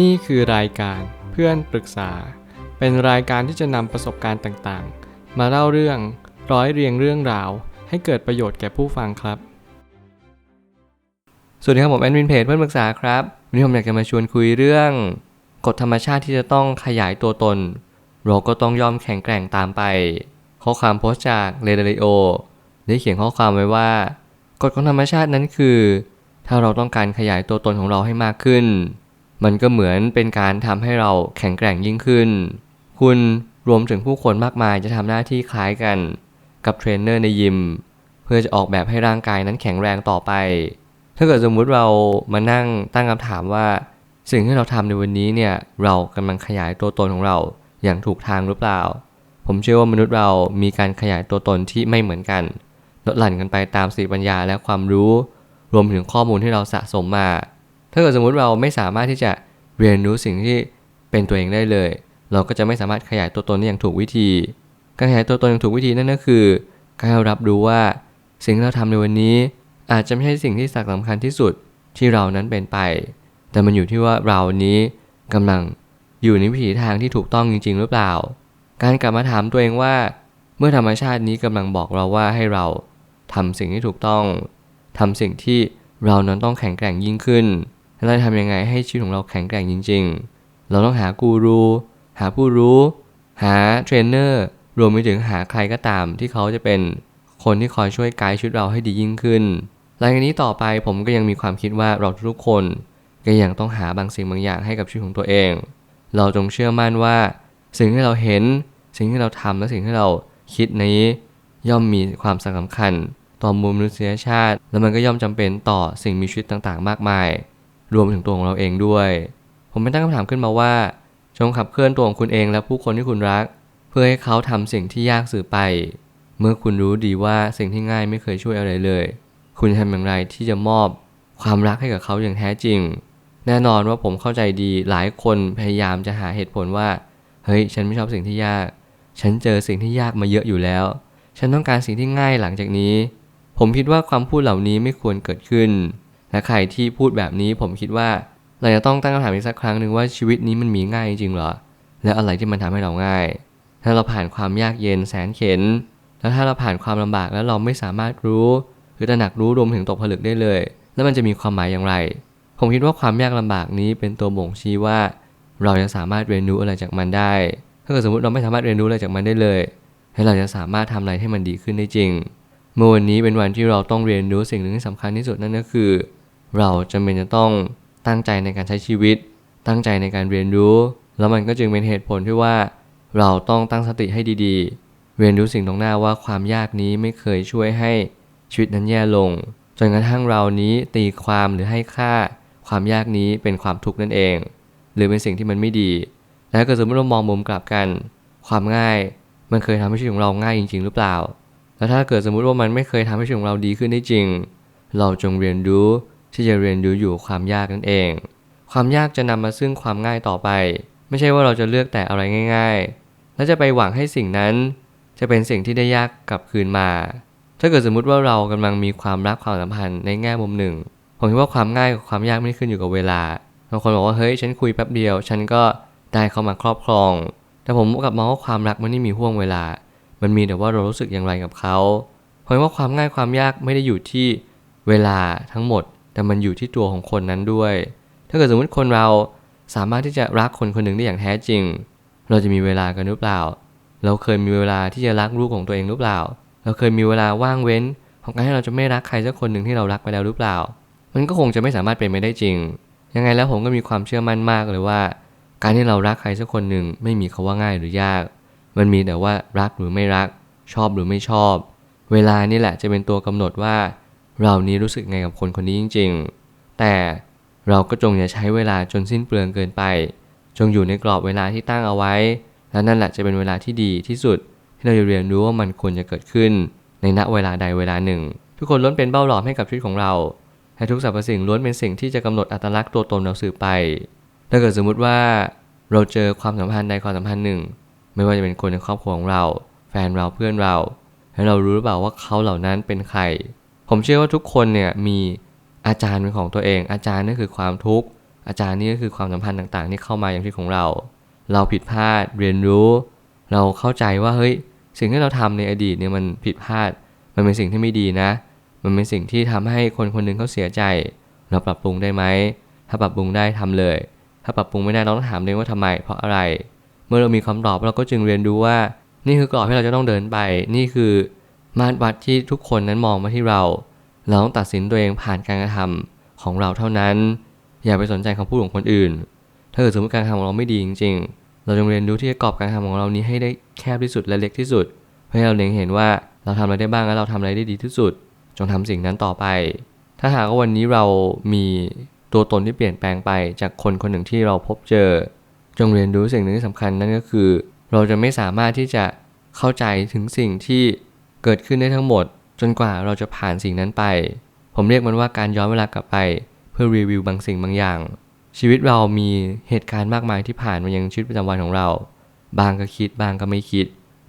นี่คือรายการเพื่อนปรึกษา เป็นรายการที่จะนำประสบการณ์ต่างๆ มาเล่าเรื่องร้อยเรียงเรื่องราว ให้เกิดประโยชน์แก่ผู้ฟังครับ สวัสดีครับผมแอดมินเพจเพื่อนปรึกษาครับ วันนี้ผมอยากจะมาชวนคุยเรื่อง กฎธรรมชาติที่จะต้องขยายตัวตน เราก็ต้องยอมแข็งแกร่งตามไป ข้อความโพสต์จากเรเดลิโอได้เขียนข้อความไว้ว่า กฎของธรรมชาตินั้นคือ ถ้าเราต้องการขยายตัวตนของเราให้มากขึ้น มันก็เหมือนเป็นการทำให้เราแข็งแกร่งยิ่งขึ้น คุณรวมถึงผู้คนมากมายจะทำหน้าที่คล้ายกันกับเทรนเนอร์ในยิม เพื่อจะออกแบบให้ร่างกายนั้นแข็งแรงต่อไป ถ้าเกิดสมมุติเรามานั่งตั้งคำถามว่า สิ่งที่เราทำในวันนี้เนี่ยเรากำลังขยายตัวตนของเราอย่างถูกทางหรือเปล่า ผมเชื่อว่ามนุษย์เรามีการขยายตัวตนที่ไม่เหมือนกันลดหลั่นกันไปตามสติปัญญาและความรู้ รวมถึงข้อมูลที่เราสะสมมา ถ้าเกิดสมมุติเราไม่สามารถที่จะเรียนรู้สิ่งที่เป็นตัวเองได้เลย เราก็จะไม่สามารถขยายตัวตนได้อย่างถูกวิธี การขยายตัวตนอย่างถูกวิธีนั่นก็คือการรับรู้ว่าสิ่งที่เราทำในวันนี้ อาจจะไม่ใช่สิ่งที่สำคัญที่สุดที่เรานั้นเป็นไป แต่มันอยู่ที่ว่าเรานี้กำลังอยู่ในวิถีทางที่ถูกต้องจริง ๆ หรือเปล่า การกลับมาถามตัวเองว่า เมื่อธรรมชาตินี้กำลังบอกเราว่าให้เราทำสิ่งที่ถูกต้องทำสิ่งที่เรานั้นต้องแข็งแกร่งยิ่งขึ้น เราจะทำยังไงให้ชีวิตของเราแข็งแกร่งจริง ๆ เราต้องหากูรูหาผู้รู้ หาเทรนเนอร์รวมไปถึงหาใครก็ตามที่เขาจะเป็นคนที่คอยช่วยไกด์ชีวิตเราให้ดียิ่งขึ้น หลังจากนี้ต่อไปผมก็ยังมีความคิดว่าเราทุกคนก็ยังต้องหาบางสิ่งบางอย่างให้กับชีวิตของตัวเอง เราจงเชื่อมั่นว่า สิ่งที่เราเห็น สิ่งที่เราทำและสิ่งที่เราคิดนี้ ย่อมมีความสำคัญ ต่อมวลมนุษยชาติ และมันก็ย่อมจำเป็นต่อสิ่งมีชีวิตต่างๆ มากมาย รวมถึงตัวของเราเองด้วย ผมไม่ตั้งคำถามขึ้นมาว่า จงขับเคลื่อนตัวของคุณเองและผู้คนที่คุณรัก เพื่อให้เขาทำสิ่งที่ยากสื่อไป เมื่อคุณรู้ดีว่าสิ่งที่ง่ายไม่เคยช่วยอะไรเลย คุณจะทำอย่างไรที่จะมอบความรักให้กับเขาอย่างแท้จริง แน่นอนว่าผมเข้าใจดีหลายคนพยายามจะหาเหตุผลว่า เฮ้ย ฉันไม่ชอบสิ่งที่ยาก ฉันเจอสิ่งที่ยากมาเยอะอยู่แล้ว ฉันต้องการสิ่งที่ง่ายหลังจากนี้ ผมคิดว่าความพูดเหล่านี้ไม่ควรเกิดขึ้น และใครที่พูดแบบนี้ผมคิดว่า เราจะต้องตั้งคำถามอีกสักครั้งหนึ่งว่าชีวิตนี้มันมีง่ายจริงเหรอ และอะไรที่มันทำให้เราง่าย ถ้าเราผ่านความยากเย็นแสนเข็น แล้วถ้าเราผ่านความลำบากแล้วเราไม่สามารถรู้หรือตระหนักรู้รวมถึงตกผลึกได้เลย แล้วมันจะมีความหมายอย่างไร ผมคิดว่าความยากลำบากนี้เป็นตัวบ่งชี้ว่า เราจะสามารถเรียนรู้อะไรจากมันได้ ถ้าเกิดสมมติเราไม่สามารถเรียนรู้อะไรจากมันได้เลยให้เราจะสามารถทำอะไรให้มันดีขึ้นได้จริง เมื่อวันนี้เป็นวันที่เราต้องเรียนรู้สิ่งหนึ่งที่สำคัญที่สุดนั่นก็คือ เราจำเป็นจะต้องตั้งใจในการใช้ชีวิต ตั้งใจในการเรียนรู้ แล้วมันก็จึงเป็นเหตุผลที่ว่า เราต้องตั้งสติให้ดีๆ เรียนรู้สิ่งตรงหน้าว่าความยากนี้ไม่เคยช่วยให้ชีวิตนั้นแย่ลง จนกระทั่งเรานี้ตีความหรือให้ค่า ความยากนี้เป็นความทุกข์นั่นเอง หรือเป็นสิ่งที่มันไม่ดีแล้วก็สมมติเรามองมุมกลับกัน ความง่ายมันเคยทำให้ชีวิตของเราง่ายจริง ๆ หรือเปล่า แล้วถ้าเกิดสมมุติว่ามันไม่เคยทำให้ชีวิตของเราดีขึ้นได้จริง เราจงเรียนรู้ ที่จะเรียนรู้อยู่ความยากนั่นเอง ความยากจะนำมาซึ่งความง่ายต่อไป ไม่ใช่ว่าเราจะเลือกแต่อะไรง่าย ๆ แล้วจะไปหวังให้สิ่งนั้น จะเป็นสิ่งที่ได้ยากกลับคืนมา ถ้าเกิดสมมุติว่าเรากำลังมีความรักความสัมพันธ์ในแง่มุมหนึ่ง ผมคิดว่าความง่ายกับความยากไม่ได้ขึ้นอยู่กับเวลาบางคนบอกว่าเฮ้ยฉันคุยแป๊บเดียว ฉันก็ได้เข้ามาครอบครอง แต่ผมกับมองว่าความรักมันไม่มีห่วงเวลา มันมีแต่ว่าเรารู้สึกอย่างไรกับเขาผมว่าความง่ายความยากไม่ได้อยู่ที่เวลาทั้งหมด แต่มันอยู่ที่ตัวของคนนั้นด้วย ถ้าเกิดสมมติคนเราสามารถที่จะรักคนคนหนึ่งได้อย่างแท้จริง เราจะมีเวลากันหรือเปล่า เราเคยมีเวลาที่จะรักลูกของตัวเองหรือเปล่า เราเคยมีเวลาว่างเว้น ของการให้เราจะไม่รักใครสักคนหนึ่งที่เรารักไปแล้วหรือเปล่า มันก็คงจะไม่สามารถเป็นไปได้จริง ยังไงแล้วผมก็มีความเชื่อมั่นมากเลยว่า การที่เรารักใครสักคนหนึ่งไม่มีคาว่าง่ายหรือยาก มันมีแต่ว่ารักหรือไม่รัก ชอบหรือไม่ชอบ เวลานี่แหละจะเป็นตัวกำหนดว่า เรานี้รู้สึกไงกับคนคนนี้จริง ๆ แต่เราก็จงอย่าใช้เวลาจนสิ้นเปลืองเกินไป จงอยู่ในกรอบเวลาที่ตั้งเอาไว้ และนั่นแหละจะเป็นเวลาที่ดีที่สุด ที่เราจะเรียนรู้ว่ามันควรจะเกิดขึ้น ในณเวลาใดเวลาหนึ่ง ทุกคนล้วนเป็นเบ้าหลอมให้กับชีวิตของเราและทุกสรรพสิ่งล้วนเป็นสิ่งที่จะกำหนดอัตลักษณ์ตัวตนเราสืบไป ถ้าเกิดสมมุติว่าเราเจอความสัมพันธ์ใดความสัมพันธ์หนึ่ง ไม่ว่าจะเป็นคนในครอบครัวของเรา แฟนเราเพื่อนเรา ให้เรารู้หรือเปล่าว่าเขาเหล่านั้นเป็นใคร ผมเชื่อว่าทุกคนเนี่ยมีอาจารย์เป็นของตัวเอง อาจารย์นั่คือความทุกข์ อาจารย์นี่ก็คือความสัมพันธ์ต่างๆ ที่เข้ามาอย่างชีวิตของเรา เราผิดพลาดเรียนรู้ เราเข้าใจว่าเฮ้ยสิ่งที่เราทำในอดีตเนี่ยมันผิดพลาด มันเป็นสิ่งที่ไม่ดีนะ มันเป็นสิ่งที่ทำให้คนคนหนึ่งเขาเสียใจ เราปรับปรุงได้ไหม ถ้าปรับปรุงได้ทำเลย ถ้าปรับปรุงไม่ได้เราต้องถามเองว่าทำไม เพราะอะไร เมื่อเรามีคำตอบเราก็จึงเรียนรู้ว่า นี่คือกรอบที่เราจะต้องเดินไป นี่คือ มาตรวัดที่ทุกคนนั้นมองมาที่เรา เราต้องตัดสินตัวเองผ่านการกระทำของเราเท่านั้น อย่าไปสนใจคำพูดของคนอื่น ถ้าเกิดสมมติการกระทำของเราไม่ดีจริง ๆ เราจงเรียนรู้ที่จะกรอบการกระทำของเรานี้ให้ได้แคบที่สุดและเล็กที่สุด เพื่อให้เราเล็งเห็นว่าเราทำอะไรได้บ้างและเราทำอะไรได้ดีที่สุด จงทำสิ่งนั้นต่อไป ถ้าหากว่าวันนี้เรามีตัวตนที่เปลี่ยนแปลงไปจากคนคนหนึ่งที่เราพบเจอ จงเรียนรู้สิ่งหนึ่งที่สำคัญนั่นก็คือ เราจะไม่สามารถที่จะเข้าใจถึงสิ่งที่ เกิดขึ้นได้ทั้งหมด จนกว่าเราจะผ่านสิ่งนั้นไป ผมเรียกมันว่าการย้อนเวลากลับไป เพื่อรีวิวบางสิ่งบางอย่าง ชีวิตเรามีเหตุการณ์มากมายที่ผ่านมายังชีวิตประจำวันของเรา บางก็คิดบางก็ไม่คิด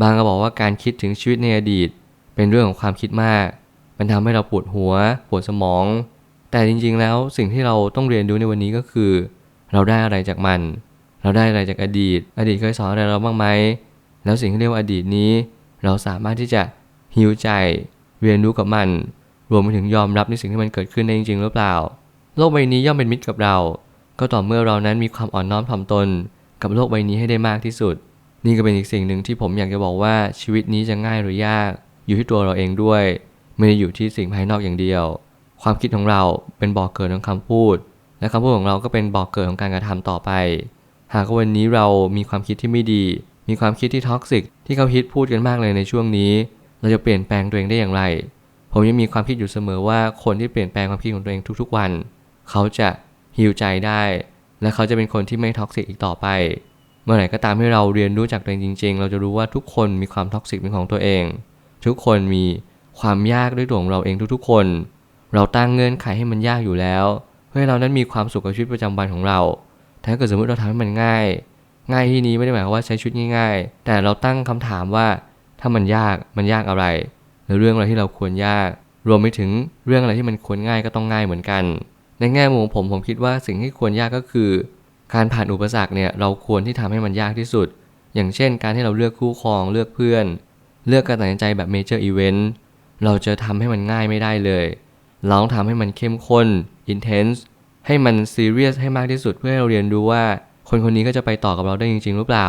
บางก็บอกว่าการคิดถึงชีวิตในอดีต เป็นเรื่องของความคิดมาก มันทำให้เราปวดหัว ปวดสมอง แต่จริงๆแล้วสิ่งที่เราต้องเรียนรู้ในวันนี้ก็คือ เราได้อะไรจากมัน เราได้อะไรจากอดีต อดีตเคยสอนอะไรเราบ้างไหมแล้วสิ่งที่เรียกว่าอดีตนี้ เราสามารถที่จะ ฮิวใจ เรียนรู้กับมัน รวมไปถึงยอมรับในสิ่งที่มันเกิดขึ้นได้จริง ๆ หรือเปล่า โลกใบนี้ย่อมเป็นมิตรกับเรา ก็ต่อเมื่อเรานั้นมีความอ่อนน้อมถ่อมตน กับโลกใบนี้ให้ได้มากที่สุด นี่ก็เป็นอีกสิ่งหนึ่งที่ผมอยากจะบอกว่าชีวิตนี้จะง่ายหรือยาก อยู่ที่ตัวเราเองด้วย ไม่ได้อยู่ที่สิ่งภายนอกอย่างเดียว ความคิดของเราเป็นบ่อกเกิดของคำพูด และคำพูดของเราก็เป็นบ่อกเกิดของการกระทำต่อไป หากวันนี้เรามีความคิดที่ไม่ดี มีความคิดที่ท็อกซิกที่เขาฮิตพูดกันมากเลยในช่วงนี้ เราจะเปลี่ยนแปลงตัวเองได้อย่างไร ผมยังมีความคิดอยู่เสมอว่าคนที่เปลี่ยนแปลงความคิดของตัวเองทุกๆวัน เขาจะฮิวใจได้ และเขาจะเป็นคนที่ไม่ท็อกซิกอีกต่อไป เมื่อไหร่ก็ตามที่เราเรียนรู้จากตัวเองจริง ๆ เราจะรู้ว่าทุกคนมีความท็อกซิกเป็นของตัวเอง ทุกคนมีความยากด้วยตัวของเราเองทุกๆ คน เราตั้งเงื่อนไขให้มันยากอยู่แล้ว เพื่อให้เรานั้นมีความสุขกับชีวิตประจำวันของเรา ถ้าเกิดสมมติเราทำให้มันง่าย ง่ายที่นี้ไม่ได้หมายความว่าใช้ชีวิตง่าย ๆ แต่เราตั้งคำถามว่า ถ้ามันยากมันยากอะไรหรือเรื่องอะไรที่เราควรยาก รวมไปถึงเรื่องอะไรที่มันควรง่ายก็ต้องง่ายเหมือนกัน ในแง่มุมของผมผมคิดว่าสิ่งที่ควรยากก็คือ การผ่านอุปสรรคเนี่ยเราควรที่ทำให้มันยากที่สุด อย่างเช่น การที่เราเลือกคู่ครองเลือกเพื่อน เลือกการตัดสินใจแบบเมเจอร์อีเวนต์เราจะทำให้มันง่ายไม่ได้เลยเราต้องทำให้มันเข้มข้น intense ให้มันซีเรียสให้มากที่สุดเพื่อให้เราเรียนรู้ว่า คนคนนี้ก็จะไปต่อกับเราได้จริง ๆ หรือเปล่า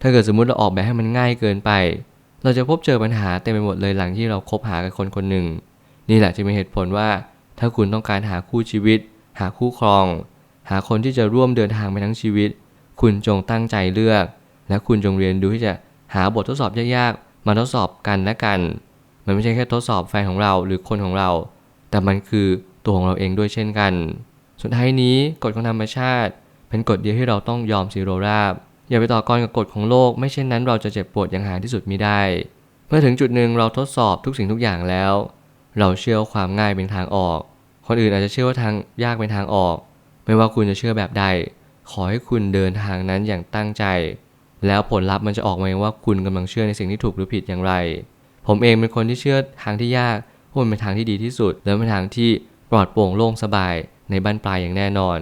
ถ้าเกิดสมมุติเราออกแบบให้มันง่ายเกินไป เราจะพบเจอปัญหาเต็มไปหมดเลยหลังที่เราคบหากับคนคนหนึ่ง นี่แหละจะเป็นเหตุผลว่า ถ้าคุณต้องการหาคู่ชีวิต หาคู่ครอง หาคนที่จะร่วมเดินทางไปทั้งชีวิต คุณจงตั้งใจเลือก และคุณจงเรียนรู้ที่จะหาบททดสอบยากๆ มาทดสอบกันและกัน มันไม่ใช่แค่ทดสอบแฟนของเราหรือคนของเรา แต่มันคือตัวของเราเองด้วยเช่นกัน สุดท้ายนี้กฎของธรรมชาติ เป็นกฎเดียวที่เราต้องยอมสิโรราบ อย่าไปต่อกรกับกฎของโลก ไม่เช่นนั้นเราจะเจ็บปวดอย่างหาที่สุดมิได้ เมื่อถึงจุดหนึ่งเราทดสอบทุกสิ่งทุกอย่างแล้ว เราเชื่อวความง่ายเป็นทางออก คนอื่นอาจจะเชื่อว่าทางยากเป็นทางออก ไม่ว่าคุณจะเชื่อแบบใด ขอให้คุณเดินทางนั้นอย่างตั้งใจ แล้วผลลัพธ์มันจะออกมาเองว่าคุณกำลังเชื่อในสิ่งที่ถูกหรือผิดอย่างไร ผมเองเป็นคนที่เชื่อทางที่ยากพรามันเป็นทางที่ดีที่สุด และเป็นทางที่ปลอดโปร่งโล่งสบายในบ้านปลายอย่างแน่นอน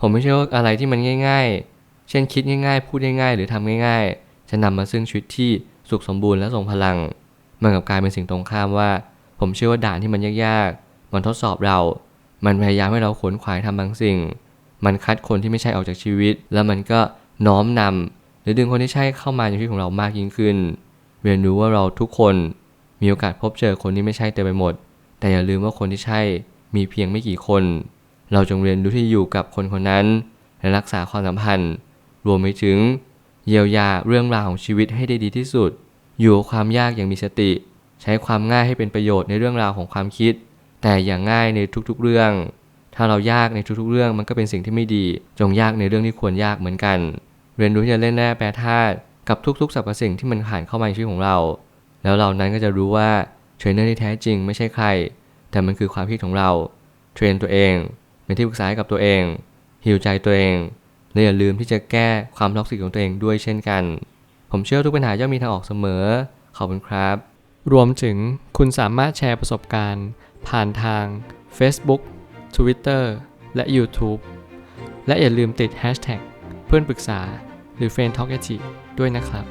ผมไม่เชื่อว่าอะไรที่มันง่าย ๆ เช่นคิดง่ายๆ พูดง่ายๆ หรือทำง่ายๆ จะนำมาซึ่งชีวิตที่สุขสมบูรณ์และทรงพลัง มันกับกลายเป็นสิ่งตรงข้ามว่า ผมเชื่อว่าด่านที่มันยากๆ มันทดสอบเรา มันพยายามให้เราขวนขวายทำบางสิ่ง มันคัดคนที่ไม่ใช่ออกจากชีวิต แล้วมันก็น้อมนำหรือดึงคนที่ใช่เข้ามาในชีวิตของเรามากยิ่งขึ้น เรียนรู้ว่าเราทุกคนมีโอกาสพบเจอคนที่ไม่ใช่เต็มไปหมด แต่อย่าลืมว่าคนที่ใช่มีเพียงไม่กี่คน เราจงเรียนรู้ที่อยู่กับคนคนนั้น และรักษาความสัมพันธ์ รวมไปถึง เยียวยาเรื่องราวของชีวิตให้ได้ดีที่สุด อยู่กับความยากอย่างมีสติ ใช้ความง่ายให้เป็นประโยชน์ในเรื่องราวของความคิด แต่อย่างง่ายในทุกๆเรื่อง ถ้าเรายากในทุกๆเรื่องมันก็เป็นสิ่งที่ไม่ดี จงยากในเรื่องที่ควรยากเหมือนกัน เรียนรู้ที่จะเล่นแร่แปรธาตุกับทุกๆสรรพสิ่งที่มันผ่านเข้ามาในชีวิตของเรา แล้วเรานั้นก็จะรู้ว่าเทรนเนอร์ที่แท้จริงไม่ใช่ใคร แต่มันคือความคิดของเรา เทรนตัวเอง เป็นที่ปรึกษาให้กับตัวเองฮิวใจตัวเอง และอย่าลืมที่จะแก้ความท็อกซิกของตัวเองด้วยเช่นกัน ผมเชื่อทุกปัญหาย่อมมีทางออกเสมอ ขอบคุณครับ รวมถึงคุณสามารถแชร์ประสบการณ์ ผ่านทาง Facebook Twitter และ YouTube และอย่าลืมติด hashtag เพื่อนปรึกษาหรือ f r ร e n d t a l k a ด้วยนะครับ